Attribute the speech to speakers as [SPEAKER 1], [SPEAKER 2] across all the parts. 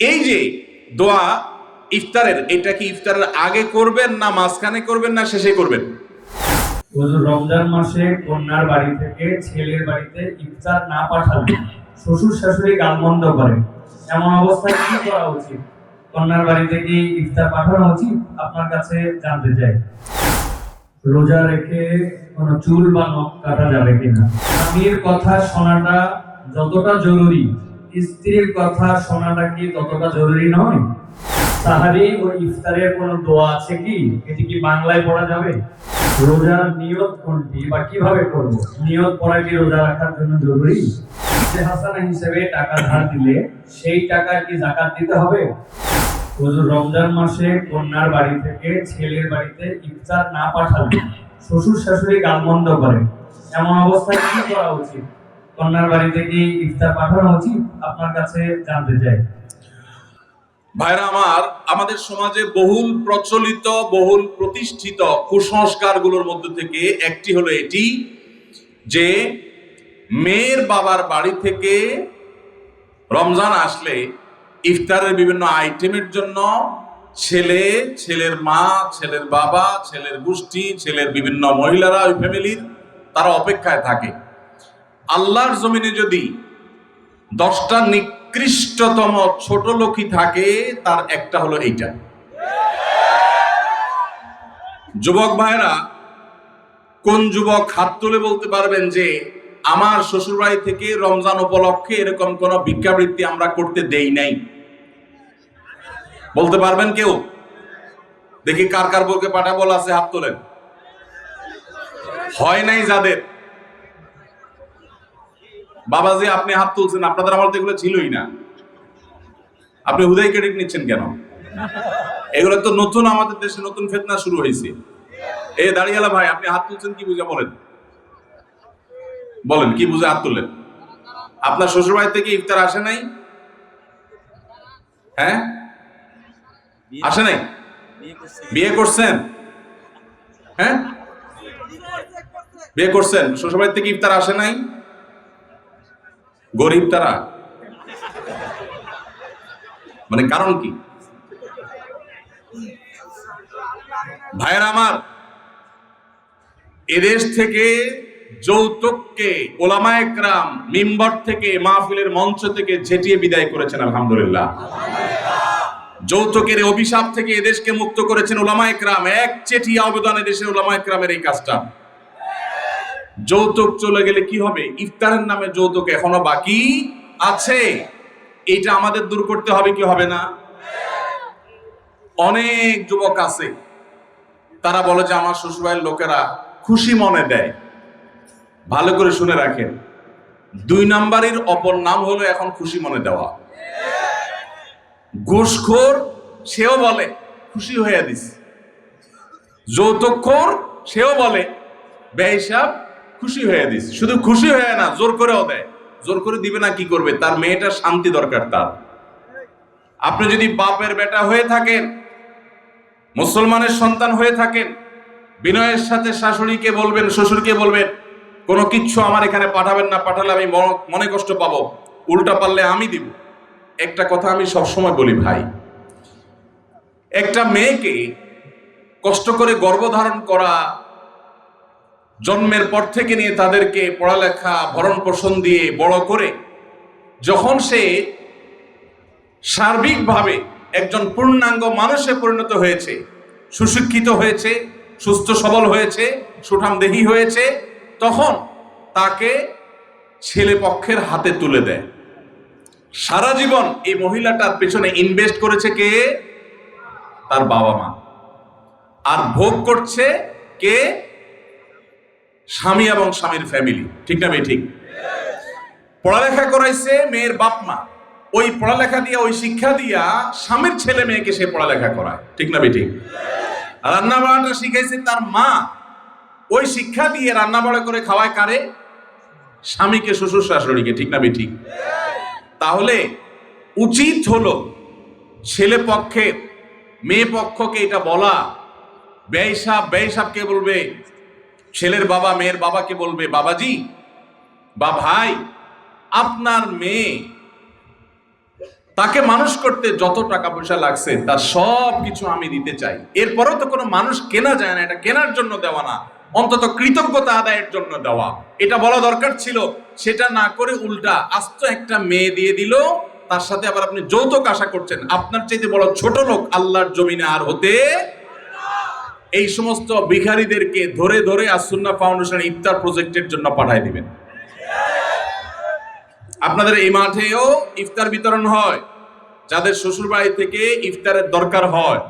[SPEAKER 1] এই যে দোয়া ইফতারের, এটা কি ইফতারের আগে করবেন না মাঝখানে করবেন না শেষে করবেন?
[SPEAKER 2] রমজান মাসে কন্যার বাড়ি থেকে ছেলের বাড়িতে ইফতার না পাঠালে শ্বশুর শাশুড়ি গালমন্দ করে। এমন অবস্থায় কি করা উচিত? কন্যার বাড়িতে কি ইফতার পাঠানো উচিত? আপনার কাছে জানতে চাই। রোজা রেখে কোনো চুল বা নখ কাটা যাবে কিনা? স্বামীর কথা শোনাটা যতটা জরুরি স্ত্রীর কথা শোনাটা কি ততটা জরুরি নয়? সাহারি ও ইফতারের কোনো দোয়া আছে কি? এটি কি বাংলায় পড়া যাবে? রোজার নিয়ত কোনটি বা কীভাবে করব? নিয়ত পড়া কি রোজা রাখার জন্য জরুরি? হাসানা হিসেবে টাকা ধার দিলে সেই টাকা কি জাকাত দিতে হবে? রমজান মাসে কন্যার বাড়ি থেকে ছেলের বাড়িতে ইফতার না পাঠালে শ্বশুর শাশুড়ি গালমন্দ করে। এমন অবস্থায় কি করা উচিত? কন্যার বাড়িতে কি ইফতার পাঠানো উচিত? আপনার কাছে জানতে চাই।
[SPEAKER 1] ভাইরা আমার, আমাদের সমাজে বহুল প্রচলিত, বহুল প্রতিষ্ঠিত কুসংস্কারগুলোর মধ্যে থেকে একটি হলো এটি যে মেয়ের বাবার বাড়ি থেকে রমজান আসলে ইফতারের বিভিন্ন আইটেমের জন্য ছেলে, ছেলের মা, ছেলের বাবা, ছেলের গোষ্ঠী, ছেলের বিভিন্ন মহিলারা, ওই ফ্যামিলির তারা অপেক্ষায় থাকে। আল্লাহর জমিনে যদি দশটা নিকৃষ্টতম ছোট লোকই থাকে, তার একটা হলো এইটা। যুবক ভাইরা কোন যুবক হাত তুলে বলতে পারবেন যে, আমার শ্বশুরবাড়ি থেকে রমজান উপলক্ষে এরকম কোন ভিক্ষাবৃত্তি আমরা করতে দেই নাই বলতে পারবেন কেউ? দেখি কার কার বউকে পাঠা বলা আছে হাত তোলেন। হয় নাই যাদের? বাবাজি, আপনি হাত তুলছেন, আপনাদের আমার তো এগুলো ছিলই না। আপনি হুদাই ক্রেডিট নিচ্ছেন কেন? এগুলো তো নতুন আমাদের দেশে নতুন ফেতনা শুরু হয়েছে। এ দাঁড়িয়ালা ভাই, আপনি হাত তুলছেন কি বুঝে বলেন? বলেন, কি বুঝে হাত তুললেন? আপনার শ্বশুরবাড়ি থেকে ইফতার আসে নাই? হ্যাঁ? আসে নাই? বিয়ে করছেন? হ্যাঁ? বিয়ে করছেন? শ্বশুরবাড়ি থেকে ইফতার আসে নাই? গরিব তারা? মানে কারণ কি? ভাইয়ের আমার, এদেশ থেকে যৌতুককে ওলামায়করাম মিম্বর থেকে মাহফিলের মঞ্চ থেকে ঝেঁটিয়ে বিদায় করেছেন, আলহামদুলিল্লাহ। যৌতুকের অভিশাপ থেকে এদেশকে মুক্ত করেছেন ওলামায়করাম এক চেটিয়া অবদান এদেশের ওলামায়করামের এই কাজটা। যৌতুক চলে গেলে কি হবে? ইফতারের নামে যৌতুক এখনও বাকি আছে। এইটা আমাদের দূর করতে হবে কি হবে না? অনেক যুবক আছে, তারা বলে যে আমার শ্বশুরবাড়ির লোকেরা খুশি মনে দেয়। ভালো করে শুনে রাখেন, দুই নাম্বারের অপর নাম হলো এখন খুশি মনে দেওয়া। ঘুষখোর, সেও বলে, খুশি হয়ে দিস। যৌতুকখোর, সেও বলে, বেহিসাব খুশি হয়ে দিস। শুধু খুশি হয়ে না, জোর করেও দেয়। জোর করে দিবে না, কি করবে? তার মেয়েটার শান্তি দরকার তার। আপনি যদি বাপের বেটা হয়ে থাকেন, মুসলমানের সন্তান হয়ে থাকেন, বিনয়ের সাথে শাশুড়িকে বলবেন, শ্বশুরকে বলবেন, কোনো কিচ্ছু আমার এখানে পাঠাবেন না, পাঠালে আমি মন- কষ্ট পাবো। উল্টা পারলে আমি দিব। একটা কথা আমি সবসময় বলি, ভাই। একটা মেয়েকে কষ্ট করে গর্ভধারণ করা জন্মের পর থেকে নিয়ে তাদেরকে পড়ালেখা ভরণ পোষণ দিয়ে বড় করে যখন সে সার্বিকভাবে একজন পূর্ণাঙ্গ মানুষে পরিণত হয়েছে, সুশিক্ষিত হয়েছে, সুস্থ সবল হয়েছে, সুঠামদেহী হয়েছে, তখন তাকে ছেলে পক্ষের হাতে তুলে দেয়। সারা জীবন এই মহিলাটার পেছনে ইনভেস্ট করেছে কে? তার বাবা মা আর ভোগ করছে কে? স্বামী এবং স্বামীর ফ্যামিলি ঠিক না ঠিক। পড়ালেখা করাইছে মেয়ের বাপ মা। ওই পড়ালেখা দিয়া, ওই শিক্ষা দিয়া স্বামীর ছেলে মেয়েকে সে পড়ালেখা করায়, ঠিক না বেঠিক রান্না বাড়াটা শিখাইছে তার মা। ওই শিক্ষা দিয়ে রান্না বাড়া করে খাওয়ায় কারে? স্বামীকে, শ্বশুর শাশুড়িকে, ঠিক না বেঠিক তাহলে উচিত হলো ছেলে পক্ষের মেয়ে পক্ষকে এটা বলা। ব্যয় সাহ ব্যয় সাহকে বলবে। ছেলের বাবা, মেয়ের বাবাকে বলবে, বাবাজি, বা ভাই, আপনার মেয়ে, তাকে মানুষ করতে যত টাকা পয়সা লাগছে, তার সব কিছু আমি দিতে চাই। এরপরেও তো কোনো মানুষ কেনা যায় না, এটা কেনার জন্য দেওয়া না। অন্তত কৃতজ্ঞতা আদায়ের জন্য দেওয়া। এটা বলা দরকার ছিল, সেটা না করে উল্টা আস্ত একটা মেয়ে দিয়ে দিল, তার সাথে আবার আপনি যৌতুক আশা করছেন। আপনার চাইতে বড় ছোট লোক আল্লাহর জমিনে আর হতে এই সমস্ত ভিখারিদেরকে ধরে ধরে আসুন্না ফাউন্ডেশন ইফতার প্রজেক্টের জন্য পাঠায় দিবেন। আপনাদের এই মাঠেও ইফতার বিতরণ হয়, যাদের শ্বশুর বাড়ি থেকে ইফতারের দরকার হয়,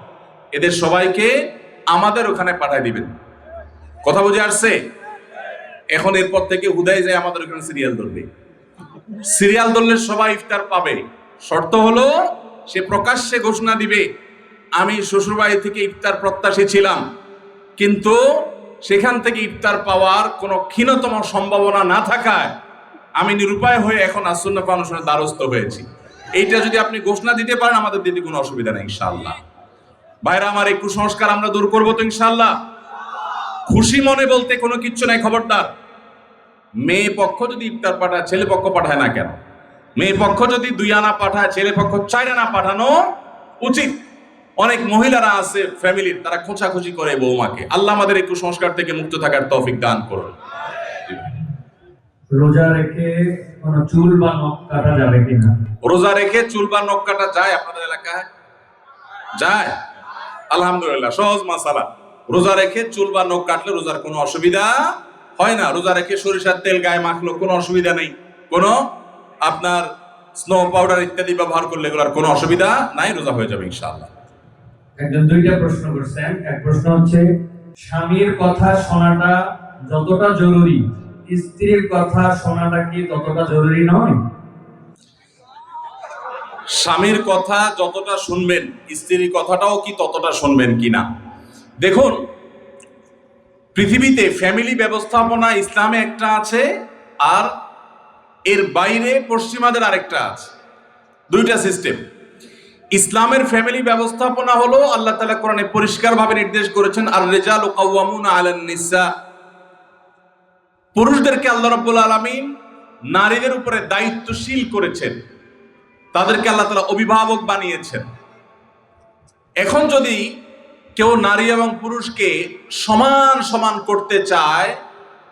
[SPEAKER 1] এদের সবাইকে আমাদের ওখানে পাঠায় দিবেন। কথা বুঝে আসছে? এখন এরপর থেকে হুদাই যায় আমাদের ওখানে সিরিয়াল ধরবে। সিরিয়াল ধরলে সবাই ইফতার পাবে। শর্ত হলো, সে প্রকাশ্যে ঘোষণা দিবে আমি শ্বশুরবাড়ি থেকে ইফতার প্রত্যাশী ছিলাম, কিন্তু সেখান থেকে ইফতার পাওয়ার কোনো ক্ষীণতম সম্ভাবনা না থাকায় আমি নিরুপায় হয়ে এখন আসন্ন ফাউন্ডেশনের দ্বারস্থ হয়েছি। এইটা যদি আপনি ঘোষণা দিতে পারেন, আমাদের দিতে কোনো অসুবিধা নেই, ইনশাআল্লাহ। ভাইরা, আমার এই কুসংস্কার আমরা দূর করব তো, ইনশাআল্লাহ। খুশি মনে বলতে কোনো কিচ্ছু নাই, খবরদার। মেয়ে পক্ষ যদি ইফতার পাঠায়, ছেলে পক্ষ পাঠায় না কেন? মেয়ে পক্ষ যদি দুই আনা পাঠায়, ছেলে পক্ষ চার আনা পাঠানো উচিত। অনেক মহিলারা আছে ফ্যামিলির তারা খোঁচাখুচি করে বৌমাকে আল্লাহ আমাদের এই কুসংস্কার থেকে মুক্ত থাকার তৌফিক দান করুন।
[SPEAKER 2] রোজা রেখে চুল বা নখ কাটা যাবে কিনা?
[SPEAKER 1] রোজা রেখে চুল বা নখ কাটা যায় আপনাদের এলাকায়? যায়। আলহামদুলিল্লাহ সহজ মাসালা। রোজা রেখে চুল বা নখ কাটলে রোজার কোনো অসুবিধা হয় না। রোজা রেখে সরিষার তেল গায়ে মাখলো কোনো অসুবিধা নেই। কোনো আপনার স্নো পাউডার ইত্যাদি ব্যবহার করলে এগুলোর কোনো অসুবিধা নাই রোজা হয়ে যাবে ইনশাআল্লাহ।
[SPEAKER 2] একজন দুইটা প্রশ্ন করছেন এক প্রশ্ন হচ্ছে, স্বামীর কথা শোনাটা যতটা জরুরি, স্ত্রীর কথা শোনাটা কি ততটা জরুরি নয়?
[SPEAKER 1] স্বামীর কথা যতটা শুনবেন, স্ত্রীর কথাটাও কি ততটা শুনবেন কিনা? দেখুন, পৃথিবীতে ফ্যামিলি ব্যবস্থাপনা ইসলামে একটা আছে, আর এর বাইরে পশ্চিমাদের আরেকটা আছে। দুইটা সিস্টেম ইসলামের ফ্যামিলি ব্যবস্থাপনা হলো আল্লাহ তালা কোরআনে পরিষ্কারভাবে নির্দেশ করেছেন আর রেজাল ও কাওয়ামুনা আলান নিসা পুরুষদেরকে আল্লাহ রাব্বুল আলামিন নারীদের উপরে দায়িত্বশীল করেছেন। তাদেরকে আল্লাহ তালা অভিভাবক বানিয়েছেন। এখন যদি কেউ নারী এবং পুরুষকে সমান সমান করতে চায়,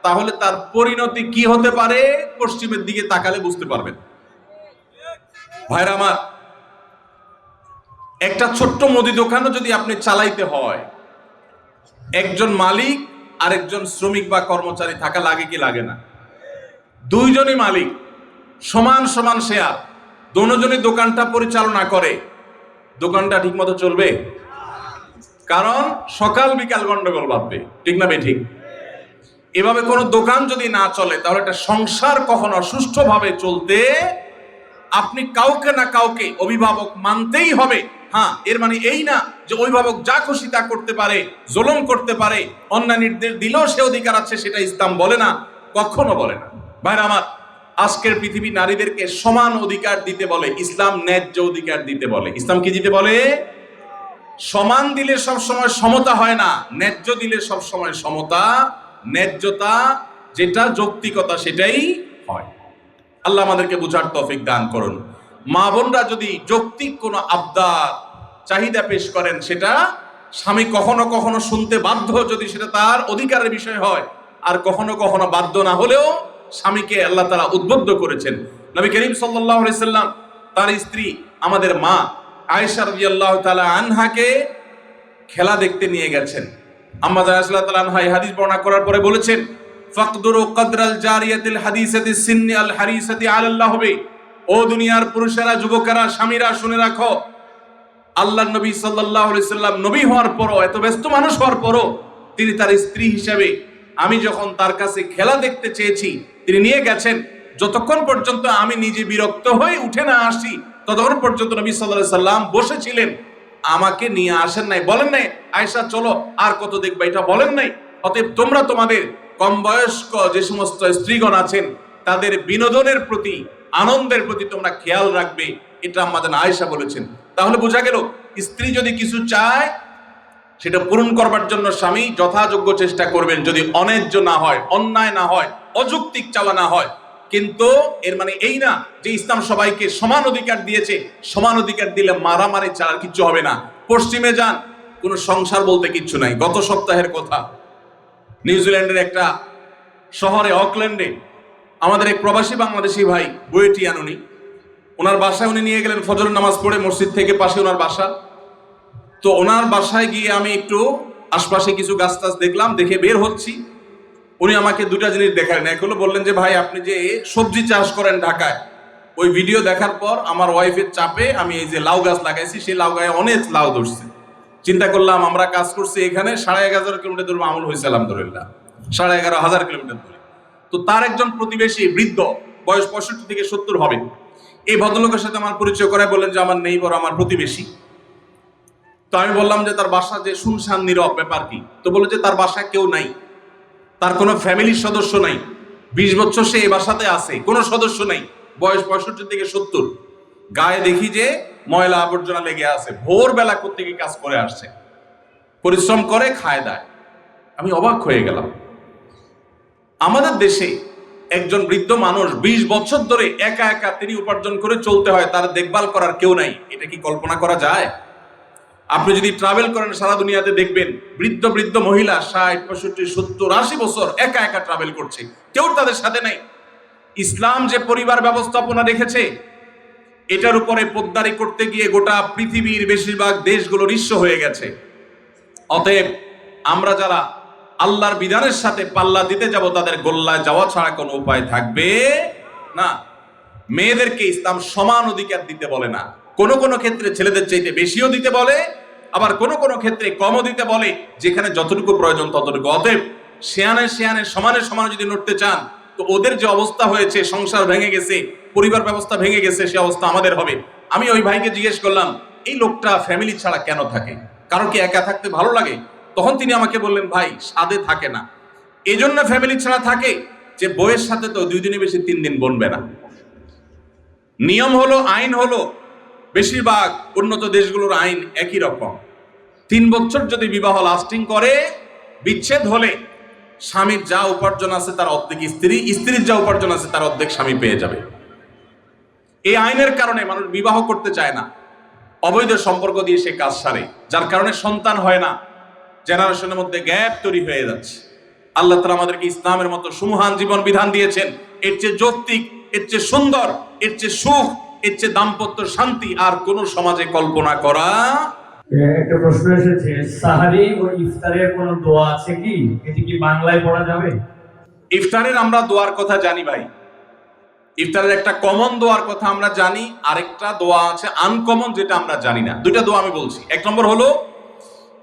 [SPEAKER 1] তাহলে তার পরিণতি কি হতে পারে? পশ্চিমের দিকে তাকালে বুঝতে পারবেন। ভাইরা আমার একটা ছোট্ট মুদি দোকানও যদি আপনি চালাইতে হয়, একজন মালিক আর একজন শ্রমিক বা কর্মচারী থাকা লাগে কি লাগে না? দুইজনই মালিক, সমান সমান শেয়ার দোনোজনই দোকানটা পরিচালনা করে, দোকানটা ঠিকমতো চলবে? কারণ সকাল বিকাল গন্ডগোল বাঁধবে ঠিক না ঠিক এভাবে কোনো দোকান যদি না চলে, তাহলে একটা সংসার কখনো সুষ্ঠুভাবে চলতে, আপনি কাউকে না কাউকে অভিভাবক মানতেই হবে। হ্যাঁ এর মানে এই না যে অভিভাবক যা খুশি তা করতে পারে, জুলুম করতে পারে অন্যায় নির্দেশ দিলেও সে অধিকার আছে সেটা ইসলাম বলে না, কখনো বলে না। ভাইরা আমার, আজকের পৃথিবী নারীদেরকে সমান অধিকার দিতে বলে, ইসলাম ন্যায্য অধিকার দিতে বলে। ইসলাম কি দিতে বলে? সমান দিলে সব সময় সমতা হয় না, ন্যায্য দিলে সব সময় সমতা, ন্যায্যতা যেটা যৌক্তিকতা সেটাই হয়। আল্লাহ আমাদেরকে বুঝার তৌফিক দান করুন। মা বোনরা যদি যৌক্তিক কোনো আবদার চাহিদা পেশ করেন সেটা স্বামী কখনো কখনো শুনতে বাধ্য যদি সেটা তার অধিকারের বিষয় হয়, আর কখনো কখনো বাধ্য না হলেও স্বামীকে আল্লাহ তারা উদ্বুদ্ধ করেছেন। নবী করিম সাল্লাম তার স্ত্রী, আমাদের মা রাদিয়াল্লাহু তাআলা আনহাকে খেলা দেখতে নিয়ে গেছেন। জানাল্লাহ তাআলা আনহা হাদিস করার পরে বলেছেন কদরাল আল হবে ও দুনিয়ার পুরুষেরা, যুবকেরা, স্বামীরা শুনে রাখো আল্লাহ নবী আলাইহি সাল্লাম নবী হওয়ার পরও, এত ব্যস্ত মানুষ হওয়ার পরও তিনি তার স্ত্রী হিসেবে আমি যখন তার কাছে খেলা দেখতে চেয়েছি, তিনি নিয়ে গেছেন, যতক্ষণ পর্যন্ত আমি নিজে বিরক্ত হয়ে উঠে না আসি, ততক্ষণ পর্যন্ত নবী আলাইহি সাল্লাম বসেছিলেন। আমাকে নিয়ে আসেন নাই, বলেন নাই, আয়েশা, চলো, আর কত দেখবা? এটা বলেন নাই। অতএব তোমরা তোমাদের কম বয়স্ক যে সমস্ত স্ত্রীগণ আছেন, তাদের বিনোদনের প্রতি, আনন্দের প্রতি তোমরা খেয়াল রাখবে, এটা আমাদের আয়েশা বলেছেন। তাহলে বোঝা গেল, স্ত্রী যদি কিছু চায়, সেটা পূরণ করবার জন্য স্বামী যথাযোগ্য চেষ্টা করবেন, যদি অন্যায্য না হয়, অন্যায় না হয়, অযৌক্তিক চাওয়া না হয়। কিন্তু এর মানে এই না যে ইসলাম সবাইকে সমান অধিকার দিয়েছে, সমান অধিকার দিলে মারামারি আর কিচ্ছু হবে না। পশ্চিমে যান, কোনো সংসার বলতে কিচ্ছু নাই। গত সপ্তাহের কথা। নিউজিল্যান্ডের একটা শহরে, অকল্যান্ডে, আমাদের এক প্রবাসী বাংলাদেশি ভাই বুয়েটি আনুনি ওনার বাসায় উনি নিয়ে গেলেন ফজর নামাজ পড়ে মসজিদ থেকে পাশে ওনার বাসা। তো ওনার বাসায় গিয়ে আমি একটু আশপাশে কিছু গাছ টাছ দেখলাম, দেখে বের হচ্ছি। উনি আমাকে দুটা জিনিস দেখালেন। এক হলো বললেন যে, ভাই, আপনি যে সবজি চাষ করেন ঢাকায়, ওই ভিডিও দেখার পর আমার ওয়াইফের চাপে আমি এই যে লাউ গাছ লাগাইছি, সেই লাউ গায়ে অনেক লাউ ধরছে। চিন্তা করলাম, আমরা কাজ করছি এখানে, সাড়ে এগারো কিলোমিটার দূর আমল হয়েছে আলহামদুলিল্লাহ। সাড়ে এগারো হাজার কিলোমিটার দূরে। তো তার একজন প্রতিবেশী বৃদ্ধ, বয়স পঁয়ষট্টি থেকে সত্তর হবে। এই ভদ্রলোকের সাথে আমার পরিচয় করে বলেন যে আমার নেই বড় আমার প্রতিবেশী। তো আমি বললাম যে তার বাসা যে শুনশান নীরব, ব্যাপার কি? তো বলল যে তার বাসায় কেউ নাই। তার কোনো ফ্যামিলির সদস্য নাই। বিশ বছর সে এই বাসাতে আছে, কোনো সদস্য নাই। বয়স পঁয়ষট্টি থেকে সত্তর। গায়ে দেখি যে ময়লা আবর্জনা লেগে আছে। ভোরবেলা থেকে কাজ করে আসছে। পরিশ্রম করে খায় দায়। আমি অবাক হয়ে গেলাম। আমাদের দেশে একজন বৃদ্ধ মানুষ ২০ বছর ধরে একা একা তিনি উপার্জন করে চলতে হয়, তার দেখভাল করার কেউ নাই। এটা কি কল্পনা করা যায়? আপনি যদি ট্রাভেল করেন সারা দুনিয়াতে দেখবেন, বৃদ্ধ বৃদ্ধ মহিলা ষাট, পঁয়ষট্টি, সত্তর, আশি বছর একা একা ট্রাভেল করছে। কেউ তাদের সাথে নাই। ইসলাম যে পরিবার ব্যবস্থাপনা রেখেছে, এটার উপরে পোদ্দারি করতে গিয়ে গোটা পৃথিবীর বেশিরভাগ দেশগুলো নিঃস্ব হয়ে গেছে। অতএব আমরা যারা আল্লাহর বিধানের সাথে পাল্লা দিতে যাব, তাদের গোল্লায় যাওয়া ছাড়া কোনো উপায় থাকবে না। মেয়েদেরকে ইসলাম সমান অধিকার দিতে বলে না। কোন কোন ক্ষেত্রে ছেলেদের চাইতে বেশিও দিতে বলে, আবার কোন কোন ক্ষেত্রে কমও দিতে বলে, যেখানে যতটুকু প্রয়োজন ততটুকু অতএব শেয়ানে শেয়ানে, সমানে সমানে যদি নড়তে চান, তো ওদের যে অবস্থা হয়েছে, সংসার ভেঙে গেছে, পরিবার ব্যবস্থা ভেঙে গেছে, সে অবস্থা আমাদের হবে। আমি ওই ভাইকে জিজ্ঞেস করলাম, এই লোকটা ফ্যামিলি ছাড়া কেন থাকে? কারও কি একা থাকতে ভালো লাগে? তখন তিনি আমাকে বললেন, ভাই সাদে থাকে না। এই জন্য ফ্যামিলি ছাড়া থাকে যে বইয়ের সাথে তো দুই দিনে বেশি তিন দিন বনবে না। নিয়ম হলো, আইন হলো, বেশিরভাগ উন্নত দেশগুলোর আইন একই রকম। তিন বছর যদি বিবাহ লাস্টিং করে, বিচ্ছেদ হলে স্বামীর যা উপার্জন আছে তার অর্ধেক স্ত্রী, স্ত্রীর যা উপার্জন আছে তার অর্ধেক স্বামী পেয়ে যাবে। এই আইনের কারণে মানুষ বিবাহ করতে চায় না। অবৈধ সম্পর্ক দিয়ে সে কাজ সারে, যার কারণে সন্তান হয় না। জেনারেশনের মধ্যে গ্যাপ তৈরি হয়ে যাচ্ছে। আল্লাহ তালা আমাদেরকে ইসলামের মতো সুমহান জীবন বিধান দিয়েছেন। এর চেয়ে যৌক্তিক এর চেয়ে সুন্দর এর চেয়ে সুখ এর চেয়ে দাম্পত্য শান্তি আর কোন সমাজে কল্পনা করা
[SPEAKER 2] একটা প্রশ্ন এসেছে সাহারি ও ইফতারের কোনো দোয়া আছে কি? এটি কি বাংলায় পড়া যাবে?
[SPEAKER 1] ইফতারের আমরা দোয়ার কথা জানি ভাই। ইফতারের একটা কমন দোয়ার কথা আমরা জানি আরেকটা দোয়া আছে আনকমন যেটা আমরা জানি না। দুইটা দোয়া আমি বলছি। এক নম্বর হলো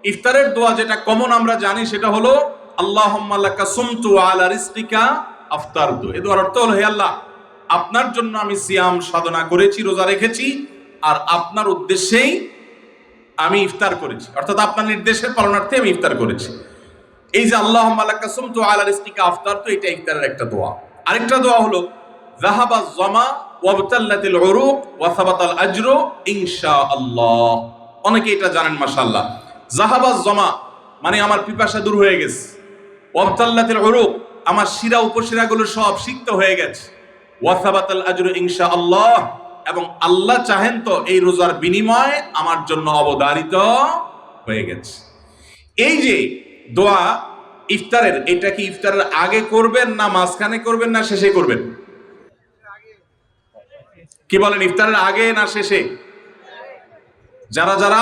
[SPEAKER 1] ইফতারের দোয়া যেটা কমন আমরা জানি সেটা হলো, আল্লাহুম্মা লাকা সুমতু আলা রিজকিকা আফতারতু। এই দোয়ার অর্থ আল্লাহ, আপনার জন্য আমি সিয়াম সাধনা করেছি, রোজা রেখেছি, আর আপনার উদ্দেশ্যেই আমি ইফতার করেছি। অর্থাৎ আপনার নির্দেশের পালনার্থে আমি ইফতার করেছি। এই যে আল্লাহ সুমতু আলা রিজকিকা আফতার তো এটা ইফতারের একটা দোয়া। আরেকটা দোয়া হলো, যাহাবা জামা ওয়াবতাল্লাতিল উরুক ওয়া সাবাতাল আজরু অনেকে এটা জানেন, মাশাআল্লাহ। জাহাবা জমা মানে আমার পিপাসা দূর হয়ে গেছে। ওয়াবতাল্লাতিল উরুক আমার শিরা উপশিরাগুলো সব সিক্ত হয়ে গেছে। ওয়া সাবাতাল আজরু ইনশাআল্লাহ, এবং আল্লাহ চাহেন তো এই রোজার বিনিময় আমার জন্য অবদারিত হয়ে গেছে। এই যে দোয়া ইফতারের, এটা কি ইফতারের আগে করবেন না মাঝখানে করবেন না শেষে করবেন? কি বলেন, ইফতারের আগে না শেষে? যারা যারা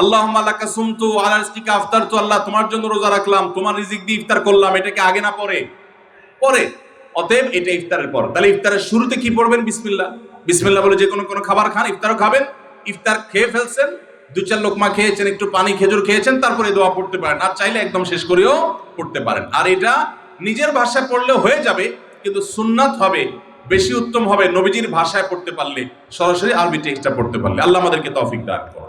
[SPEAKER 1] আল্লাহ আল্লাহকে সুমতু আল্লাহ রিজকিকা আফতার আল্লাহ তোমার জন্য রোজা রাখলাম, তোমার রিজিক দিয়ে ইফতার করলাম এটাকে আগে না পরে? পরে। অতএব এটা ইফতারের পর। তাহলে ইফতারের শুরুতে কি পড়বেন? বিসমিল্লাহ। বিসমিল্লাহ বলে যে কোনো কোনো খাবার খান, ইফতারও খাবেন, ইফতার খেয়ে ফেলছেন, দু চার লোকমা খেয়েছেন, একটু পানি খেজুর খেয়েছেন, তারপরে দোয়া পড়তে পারেন। আর চাইলে একদম শেষ করেও পড়তে পারেন। আর এটা নিজের ভাষায় পড়লে হয়ে যাবে, কিন্তু সুন্নাত হবে, বেশি উত্তম হবে নবীজির ভাষায় পড়তে পারলে, সরাসরি আরবি টেক্সটটা পড়তে পারলে। আল্লাহ আমাদেরকে তৌফিক দান করুন।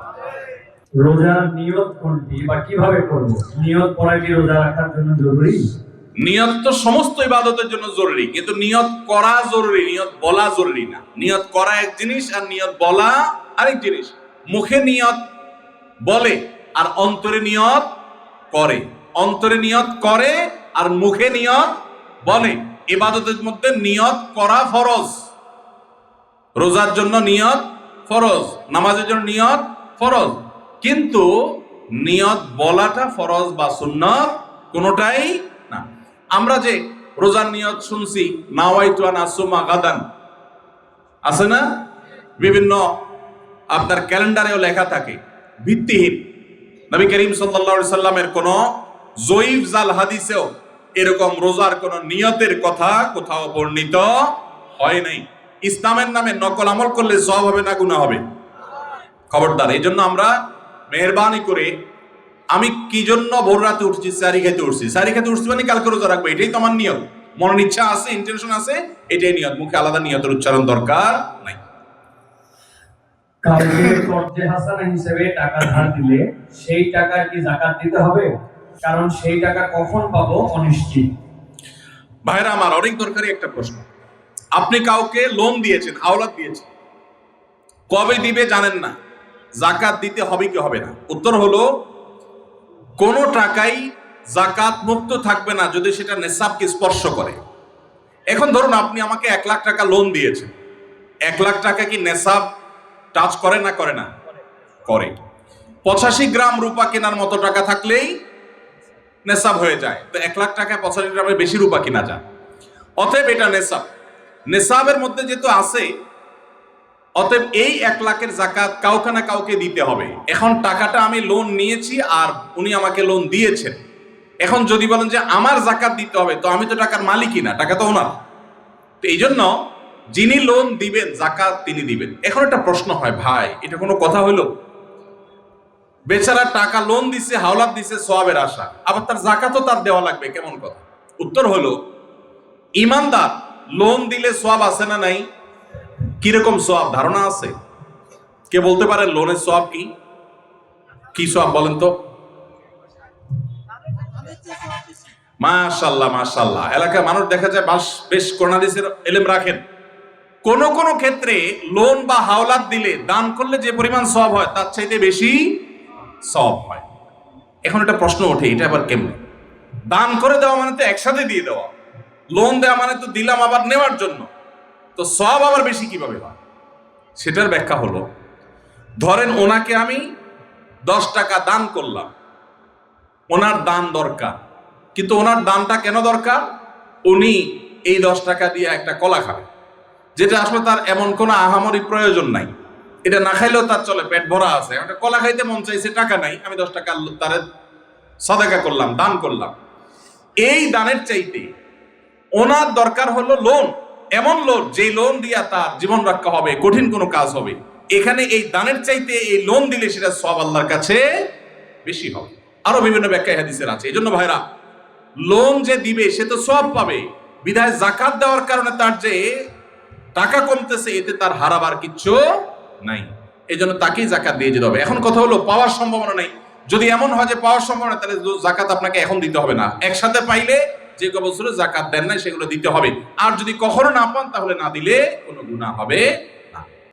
[SPEAKER 2] রোজার নিয়ত কোনটি বা কীভাবে করব? নিয়ত করা কি রোজা রাখার জন্য জরুরি?
[SPEAKER 1] নিয়ত তো সমস্ত ইবাদতের জন্য জরুরি, কিন্তু নিয়ত করা জরুরি, নিয়ত বলা জরুরি না। নিয়ত করা এক জিনিস আর নিয়ত বলা আরেক জিনিস। মুখে নিয়ত বলে আর অন্তরে নিয়ত করে। অন্তরে নিয়ত করে আর মুখে নিয়ত বলে। ইবাদতের মধ্যে নিয়ত করা ফরজ। রোজার জন্য নিয়ত ফরজ। নামাজের জন্য নিয়ত ফরজ। কিন্তু নিয়ত বলাটা ফরজ বা সুন্নত কোনোটাই না। আমরা যে রোজার নিয়ত শুনছি নাওয়াইতু আন আসুমা গাদান, আছে না? বিভিন্ন আপনার ক্যালেন্ডারেও লেখা থাকে, ভিত্তিহীন। নবী করিম সাল্লা সাল্লামের কোন জয়ীফ জাল হাদিসেও এরকম রোজার কোন নিয়তের কথা কোথাও বর্ণিত হয় নাই। ইসলামের নামে নকল আমল করলে সব হবে না গুণা হবে। খবরদার এই জন্য আমরা মেহরবানি করে আমি কি জন্য ভোর রাতে উঠছি সারি খেতে উঠছি? সারি খেতে উঠছি মানে কালকে রোজা রাখব এটাই তো আমার নিয়ত। মনের ইচ্ছা আছে ইন্টেনশন আছে এটাই নিয়ত। মুখে আলাদা নিয়তের উচ্চারণ দরকার নাই।
[SPEAKER 2] কাউকে কর্জে হাসানা হিসেবে টাকা ধার দিলে সেই টাকার কি জাকাত দিতে হবে? কারণ সেই টাকা কখন পাবো অনিশ্চিত।
[SPEAKER 1] ভাইরা আমার অনেক দরকারি একটা প্রশ্ন। আপনি কাউকে লোন দিয়েছেন আওলাদ দিয়েছেন। কবে দিবে জানেন না। জাকাত দিতে হবে কি হবে না? উত্তর হলো, কোনো টাকাই জাকাত মুক্ত থাকবে না যদি সেটা নেশাবকে স্পর্শ করে। এখন ধরুন আপনি আমাকে এক লাখ টাকা লোন দিয়েছেন। এক লাখ টাকা কি নেশাব টাচ করে না করে না? করে। পঁচাশি গ্রাম রূপা কেনার মতো টাকা থাকলেই নেশাব হয়ে যায়। তো এক লাখ টাকায় পঁচাশি গ্রামের বেশি রূপা কিনা যায়। অতএব এটা নেশাব। নেশাবের মধ্যে যেহেতু আছে অতএব এই এক লাখের জাকাত কাউকে না কাউকে দিতে হবে। এখন টাকাটা আমি লোন নিয়েছি আর উনি আমাকে লোন দিয়েছেন। এখন যদি বলেন যে আমার জাকাত দিতে হবে, তো আমি তো টাকার মালিকই না, টাকা তো ওনার। তো এই জন্য যিনি লোন দিবেন জাকাত তিনি দিবেন। এখন একটা প্রশ্ন হয়, ভাই, এটা কোনো কথা হইল? বেচারা টাকা লোন দিছে, হাওলাত দিছে সোয়াবের আশা। আবার তার জাকাতও তার দেওয়া লাগবে, কেমন কথা? উত্তর হলো ইমানদার লোন দিলে সোয়াব আছে না নাই? কীরকম সোয়াব ধারণা আছে? কে বলতে পারে লোনের সোয়াব কি? কি সোয়াব বলেন তো? মাশাল্লাহ মাশাল্লাহ। এলাকায় মানুষ দেখা যায় বাস, বেশ করোনাদিসের এলেম রাখেন। কোন কোন ক্ষেত্রে লোন বা হাওলাত দিলে দান করলে যে পরিমাণ সব হয়, তার চাইতে বেশি সব হয়। এখন একটা প্রশ্ন ওঠে, এটা আবার কেমন? দান করে দেওয়া মানে তো একসাথে দিয়ে দেওয়া। লোন দেওয়া মানে তো দিলাম আবার নেওয়ার জন্য। তো সব আবার বেশি কীভাবে হয়? সেটার ব্যাখ্যা হলো, ধরেন ওনাকে আমি দশ টাকা দান করলাম। ওনার দান দরকার। কিন্তু ওনার দানটা কেন দরকার? উনি এই দশ টাকা দিয়ে একটা কলা খাবে, যেটা আসলে তার এমন কোনো আহামরি প্রয়োজন নাই। এটা না খাইলেও তার চলে, পেট ভরা আছে। একটা কলা খাইতে মন চাইছে, টাকা নাই। আমি দশ টাকা তার সদাকা করলাম, দান করলাম। এই দানের চাইতে ওনার দরকার হলো লোন এমন লোন যে লোন দিয়া তার জীবন রক্ষা হবে, কঠিন কোনো কাজ হবে। এখানে এই দানের চাইতে এই লোন দিলে সেটা সব আল্লাহর কাছে বেশি হবে। আরও বিভিন্ন ব্যাখ্যা হাদিসের আছে। এই জন্য ভাইরা লোন যে দিবে সে তো সব পাবে। বিধায় জাকাত দেওয়ার কারণে তার যে টাকা কমতেছে, এতে তার হারাবার কিচ্ছু নাই। এই জন্য তাকেই জাকাত দিয়ে যেতে হবে। এখন কথা হলো, পাওয়ার সম্ভাবনা নাই। যদি এমন হয় যে পাওয়ার সম্ভাবনা, তাহলে জাকাত আপনাকে এখন দিতে হবে না। একসাথে পাইলে যে বছরে জাকাত দেন নাই, সেগুলো দিতে হবে। আর যদি কখনো না পান, তাহলে না দিলে কোনো গুণা হবে